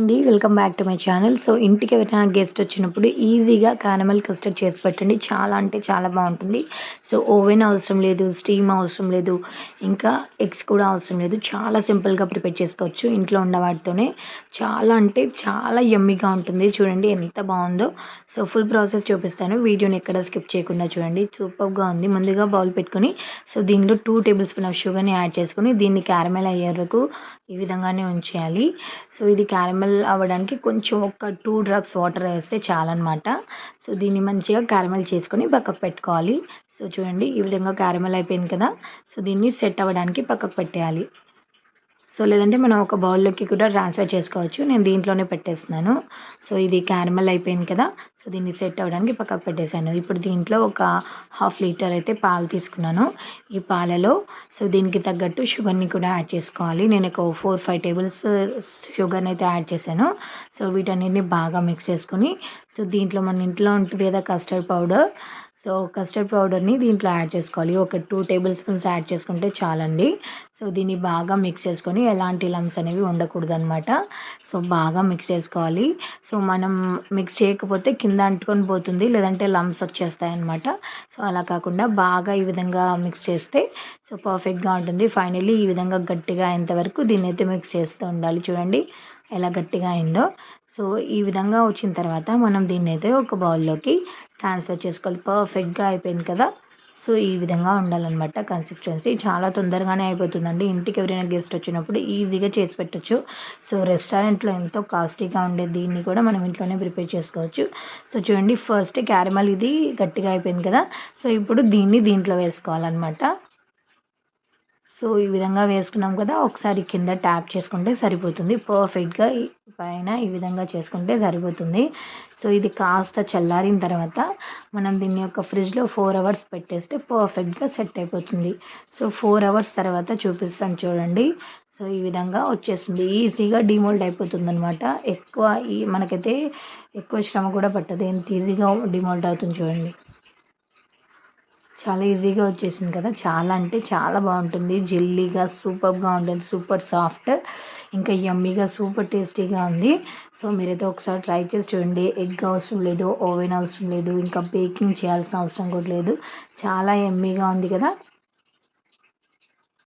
అండి. Welcome back to my channel. So ఇంటికి ఎవరైనా గెస్ట్ వచ్చినప్పుడు ఈజీగా కారమల్ కస్టర్డ్ చేసి పెట్టండి. చాలా అంటే చాలా బాగుంటుంది. సో ఓవెన్ అవసరం లేదు స్టీమ్ అవసరం లేదు ఇంకా ఎగ్స్ కూడా అవసరం లేదు. చాలా సింపుల్గా ప్రిపేర్ చేసుకోవచ్చు ఇంట్లో ఉన్న వాటితోనే. చాలా అంటే చాలా యమ్మీగా ఉంటుంది. చూడండి ఎంత బాగుందో. సో ఫుల్ ప్రాసెస్ చూపిస్తాను. వీడియోని ఎక్కడ స్కిప్ చేయకుండా చూడండి. సూపర్గా ఉంది. ముందుగా బౌల్ పెట్టుకొని సో దీనిలో టూ టేబుల్ స్పూన్ ఆఫ్ షుగర్ని యాడ్ చేసుకొని దీన్ని క్యారమెల్ అయ్యే వరకు ఈ విధంగానే ఉంచేయాలి. సో ఇది క్యారమెల్ అవ్వడానికి కొంచెం ఒక టూ డ్రాప్స్ వాటర్ వేస్తే చాలన్నమాట. సో దీన్ని మంచిగా క్యారమెల్ చేసుకొని పక్కకు పెట్టుకోవాలి. సో చూడండి ఈ విధంగా క్యారమల్ అయిపోయింది కదా. సో దీన్ని సెట్ అవ్వడానికి పక్కకు పెట్టేయాలి. సో లేదంటే మనం ఒక బౌల్లోకి కూడా ట్రాన్స్ఫర్ చేసుకోవచ్చు. నేను దీంట్లోనే పెట్టేస్తున్నాను. సో ఇది క్యారమల్ అయిపోయింది కదా. సో దీన్ని సెట్ అవ్వడానికి పక్కకు పెట్టేశాను. ఇప్పుడు దీంట్లో ఒక హాఫ్ లీటర్ అయితే పాలు తీసుకున్నాను. ఈ పాలలో సో దీనికి తగ్గట్టు షుగర్ని కూడా యాడ్ చేసుకోవాలి. నేను ఒక ఫోర్ ఫైవ్ టేబుల్స్ షుగర్ని అయితే యాడ్ చేశాను. సో వీటన్నిటిని బాగా మిక్స్ చేసుకొని సో దీంట్లో మన ఇంట్లో ఉంటుంది కదా కస్టర్డ్ పౌడర్ సో కస్టర్డ్ పౌడర్ని దీంట్లో యాడ్ చేసుకోవాలి. ఒక టూ టేబుల్ స్పూన్స్ యాడ్ చేసుకుంటే చాలండి. సో దీన్ని బాగా మిక్స్ చేసుకొని ఎలాంటి లమ్స్ అనేవి ఉండకూడదు అనమాట సో బాగా మిక్స్ చేసుకోవాలి. సో మనం మిక్స్ చేయకపోతే కింద అంటుకొని పోతుంది లేదంటే లమ్స్ వచ్చేస్తాయి అనమాట సో అలా కాకుండా బాగా ఈ విధంగా మిక్స్ చేస్తే సో పర్ఫెక్ట్గా ఉంటుంది. ఫైనల్లీ ఈ విధంగా గట్టిగా అయ్యేంతవరకు దీన్ని అయితే మిక్స్ చేస్తూ ఉండాలి. చూడండి. ఎలా గట్టిగా అయిందో. సో ఈ విధంగా వచ్చిన తర్వాత మనం దీన్ని అయితే ఒక బౌల్లోకి ట్రాన్స్ఫర్ చేసుకోవాలి. పర్ఫెక్ట్గా అయిపోయింది కదా. సో ఈ విధంగా ఉండాలన్నమాట కన్సిస్టెన్సీ. చాలా తొందరగానే అయిపోతుందండి. ఇంటికి ఎవరైనా గెస్ట్ వచ్చినప్పుడు ఈజీగా చేసి పెట్టచ్చు. సో రెస్టారెంట్లో ఎంతో కాస్ట్లీగా ఉండే దీన్ని కూడా మనం ఇంట్లోనే ప్రిపేర్ చేసుకోవచ్చు. సో చూడండి ఫస్ట్ క్యారమల్ ఇది గట్టిగా అయిపోయింది కదా. సో ఇప్పుడు దీన్ని దీంట్లో వేసుకోవాలన్నమాట. సో ఈ విధంగా వేసుకున్నాం కదా ఒకసారి కింద ట్యాప్ చేసుకుంటే సరిపోతుంది. పర్ఫెక్ట్గా పైన ఈ విధంగా చేసుకుంటే సరిపోతుంది. సో ఇది కాస్త చల్లారిన తర్వాత మనం దీన్ని యొక్క ఫ్రిడ్జ్లో ఫోర్ అవర్స్ పెట్టేస్తే పర్ఫెక్ట్గా సెట్ అయిపోతుంది. సో ఫోర్ అవర్స్ తర్వాత చూపిస్తాను చూడండి. సో ఈ విధంగా వచ్చేస్తుంది. ఈజీగా డిమోల్డ్ అయిపోతుంది అనమాట ఎక్కువ ఈ మనకైతే ఎక్కువ శ్రమ కూడా పట్టదు. ఎంత ఈజీగా డిమోల్డ్ అవుతుంది చూడండి. చాలా ఈజీగా వచ్చేసింది కదా. చాలా అంటే చాలా బాగుంటుంది. జెల్లీగా సూపర్గా ఉంటుంది. Super soft. ఇంకా యమ్మీగా సూపర్ టేస్టీగా ఉంది. సో మీరైతే ఒకసారి ట్రై చేసి చూడండి. ఎగ్ అవసరం లేదు ఓవెన్ అవసరం లేదు ఇంకా బేకింగ్ చేయాల్సిన అవసరం కూడా లేదు. చాలా యమ్మీగా ఉంది కదా.